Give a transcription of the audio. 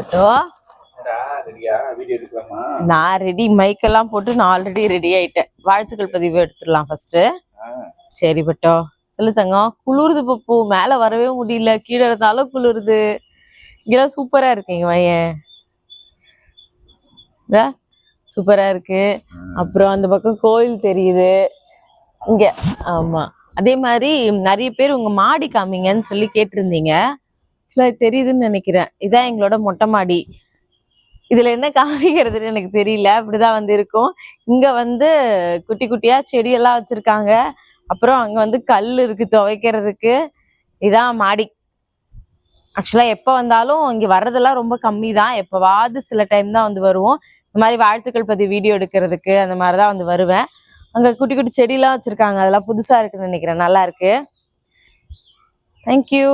பட்டோ நான் ரெடி மைக்கெல்லாம் போட்டு நான் ஆல்ரெடி ரெடி ஆயிட்டேன். வாழ்த்துக்கள் பதிவு எடுத்துடலாம் ஃபர்ஸ்ட் சரி பட்டோ. சொல்லு தங்கம். குளிருது பப்பு. மேல வரவே முடியல. கீழே இருந்தாலும் குளிருது. இங்கெல்லாம் சூப்பரா இருக்குங்க பையன். சூப்பரா இருக்கு. அப்புறம் அந்த பக்கம் கோயில் தெரியுது. இங்க ஆமா. அதே மாதிரி நிறைய பேர் உங்க மாடி காமிங்கன்னு சொல்லி கேட்டிருந்தீங்க. ஆக்சுவலாக தெரியுதுன்னு நினைக்கிறேன். இதான் எங்களோட மொட்டை மாடி. இதில் என்ன காமிக்கிறதுன்னு எனக்கு தெரியல. இப்படிதான் வந்து இருக்கும். இங்கே வந்து குட்டி குட்டியாக செடியெல்லாம் வச்சுருக்காங்க. அப்புறம் அங்கே வந்து கல் இருக்குது துவைக்கிறதுக்கு. இதான் மாடி. ஆக்சுவலாக எப்போ வந்தாலும் இங்கே வர்றதெல்லாம் ரொம்ப கம்மி தான் எப்போவாது சில டைம் தான் வந்து வருவோம். இந்த மாதிரி வாழ்த்துக்கள் பற்றி வீடியோ எடுக்கிறதுக்கு அந்த மாதிரி தான் வந்து வருவேன். அங்கே குட்டி குட்டி செடியெல்லாம் வச்சுருக்காங்க. அதெல்லாம் புதுசாக இருக்குன்னு நினைக்கிறேன். நல்லா இருக்கு. தேங்க்யூ